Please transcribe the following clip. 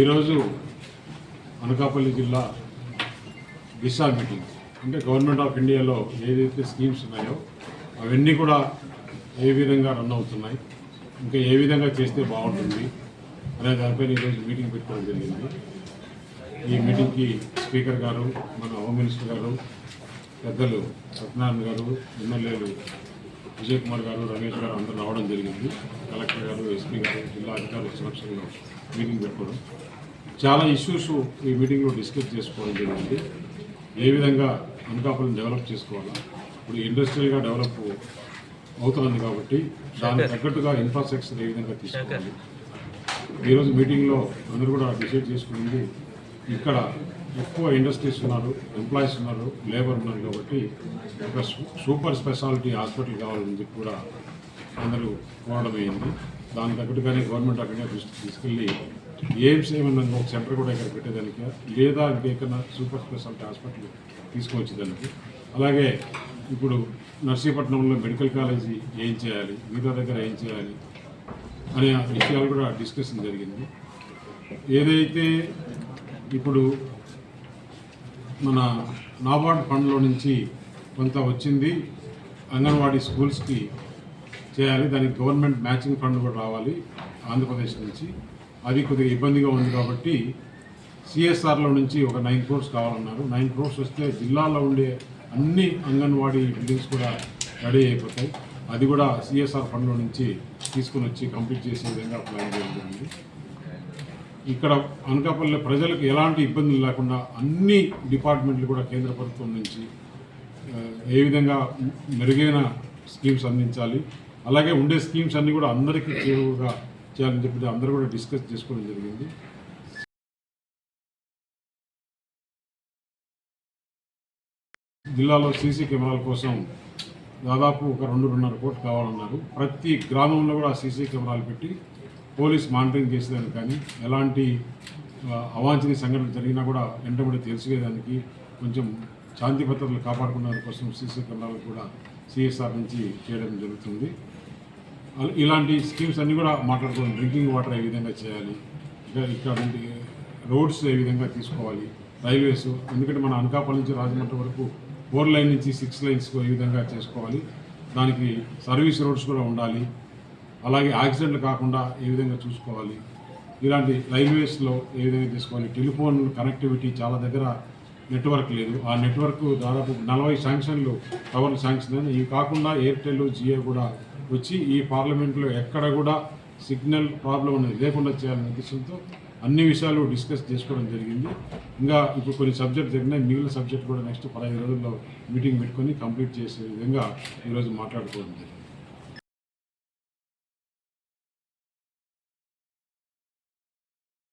ఈరోజు అనకాపల్లి జిల్లా దిశా మీటింగ్. అంటే గవర్నమెంట్ ఆఫ్ ఇండియాలో ఏదైతే స్కీమ్స్ ఉన్నాయో అవన్నీ కూడా ఏ విధంగా రన్ అవుతున్నాయి ఇంకా ఏ విధంగా చేస్తే బాగుంటుంది అనే దానిపైన ఈరోజు మీటింగ్ పెట్టుకోవడం జరిగింది. ఈ మీటింగ్కి స్పీకర్ గారు మన హోమ్ మినిస్టర్ గారు పెద్దలు సత్యనారాయణ గారు ఎమ్మెల్యేలు విజయ్ కుమార్ గారు రమేష్ గారు అందరూ రావడం జరిగింది. కలెక్టర్ గారు ఎస్పీ గారు జిల్లా అధికారుల సమక్షంలో మీటింగ్ పెట్టుకోవడం. చాలా ఇష్యూస్ ఈ మీటింగ్లో డిస్కస్ చేసుకోవడం జరిగింది. ఏ విధంగా అనకాపల్లిని డెవలప్ చేసుకోవాలా? ఇప్పుడు ఇండస్ట్రియల్గా డెవలప్ అవుతుంది కాబట్టి దానికి తగ్గట్టుగా ఇన్ఫ్రాస్ట్రక్చర్ ఏ విధంగా తీసుకోవాలి? ఈరోజు మీటింగ్లో అందరూ కూడా డిసైడ్ చేసుకున్నది ఇక్కడ ఎక్కువ ఇండస్ట్రీస్ ఉన్నారు ఎంప్లాయీస్ ఉన్నారు లేబర్ ఉన్నారు కాబట్టి ఒక సూపర్ స్పెషాలిటీ హాస్పిటల్ కావాలని చెప్పి కూడా అందరూ కోరడం అయింది. దానికి తగ్గట్టుగానే గవర్నమెంట్ ఆఫ్ దృష్టికి తీసుకెళ్ళి ఎయిమ్స్ ఏమన్నా ఒక సెంటర్ కూడా ఇక్కడ పెట్టేదానికి? లేదా ఇంకేకన్నా సూపర్ స్పెషాలిటీ హాస్పిటల్ తీసుకొచ్చేదానికి అలాగే ఇప్పుడు నర్సీపట్నంలో మెడికల్ కాలేజీ ఏం చేయాలి? మిగతా దగ్గర ఏం చేయాలి? అనే విషయాలు కూడా డిస్కషన్ జరిగింది. ఏదైతే ఇప్పుడు మన నాబార్డ్ ఫండ్లో నుంచి కొంత వచ్చింది. అంగన్వాడీ స్కూల్స్కి చేయాలి. దానికి గవర్నమెంట్ మ్యాచింగ్ ఫండ్ కూడా రావాలి ఆంధ్రప్రదేశ్ నుంచి. అది కొద్దిగా ఇబ్బందిగా ఉంది కాబట్టి సిఎస్ఆర్లో నుంచి ఒక నైన్ క్రోర్స్ కావాలన్నారు. నైన్ క్రోర్స్ వస్తే జిల్లాలో ఉండే అన్ని అంగన్వాడీ బిల్డింగ్స్ కూడా రెడీ అయిపోతాయి. అది కూడా సిఎస్ఆర్ ఫండ్లో నుంచి తీసుకుని వచ్చి కంప్లీట్ చేసే విధంగా ప్లాన్ చేయడం జరిగింది ఇక్కడ అనకాపల్లి ప్రజలకు ఎలాంటి ఇబ్బందులు లేకుండా అన్ని డిపార్ట్మెంట్లు కూడా కేంద్ర ప్రభుత్వం నుంచి ఏ విధంగా మెరుగైన స్కీమ్స్ అందించాలి అలాగే ఉండే స్కీమ్స్ అన్నీ కూడా అందరికీ చేరువుగా చేయాలని చెప్పి అందరూ కూడా డిస్కస్ చేసుకోవడం జరిగింది. జిల్లాలో సీసీ కెమెరాల కోసం దాదాపు ఒక రెండు రెండున్నర కోట్లు కావాలన్నారు. ప్రతి గ్రామంలో కూడా సీసీ కెమెరాలు పెట్టి పోలీస్ మానిటరింగ్ చేసేదానికి కానీ ఎలాంటి అవాంఛనీయ సంఘటనలు జరిగినా కూడా వెంటబడి తెలిసేదానికి కొంచెం శాంతి భద్రతలు కాపాడుకున్న కోసం సీసీ కెమెరాలు కూడా సిఎస్ఆర్ నుంచి చేయడం జరుగుతుంది. ఇలాంటి స్కీమ్స్ అన్నీ కూడా మాట్లాడుకోవడం డ్రింకింగ్ వాటర్ ఏ విధంగా చేయాలి ఇంకా ఇక్కడ నుండి రోడ్స్ ఏ విధంగా తీసుకోవాలి రైల్వేస్ ఎందుకంటే మన అనకాపల్లి నుంచి రాజమండ్రి వరకు ఫోర్ లైన్ నుంచి సిక్స్ లైన్స్ ఏ విధంగా చేసుకోవాలి దానికి సర్వీస్ రోడ్స్ కూడా ఉండాలి. అలాగే యాక్సిడెంట్లు కాకుండా ఏ విధంగా చూసుకోవాలి? ఇలాంటి రైల్వేస్లో ఏ విధంగా తీసుకోవాలి? టెలిఫోన్ కనెక్టివిటీ చాలా దగ్గర నెట్వర్క్ లేదు. ఆ నెట్వర్క్ దాదాపు నలభై శాంక్షన్లు టవర్లు శాంక్షన్ అని. ఇవి కాకుండా ఎయిర్టెల్ జియో కూడా వచ్చి ఈ పార్లమెంట్లో ఎక్కడ కూడా సిగ్నల్ ప్రాబ్లం అనేది లేకుండా చేయాలనే ఉద్దేశంతో అన్ని విషయాలు డిస్కస్ చేసుకోవడం జరిగింది. ఇంకా ఇప్పుడు కొన్ని సబ్జెక్ట్ జరిగినాయి. మిగిలిన సబ్జెక్ట్ కూడా నెక్స్ట్ పదహైదు రోజుల్లో మీటింగ్ పెట్టుకొని కంప్లీట్ చేసే విధంగా ఈరోజు మాట్లాడుకోవడం జరిగింది.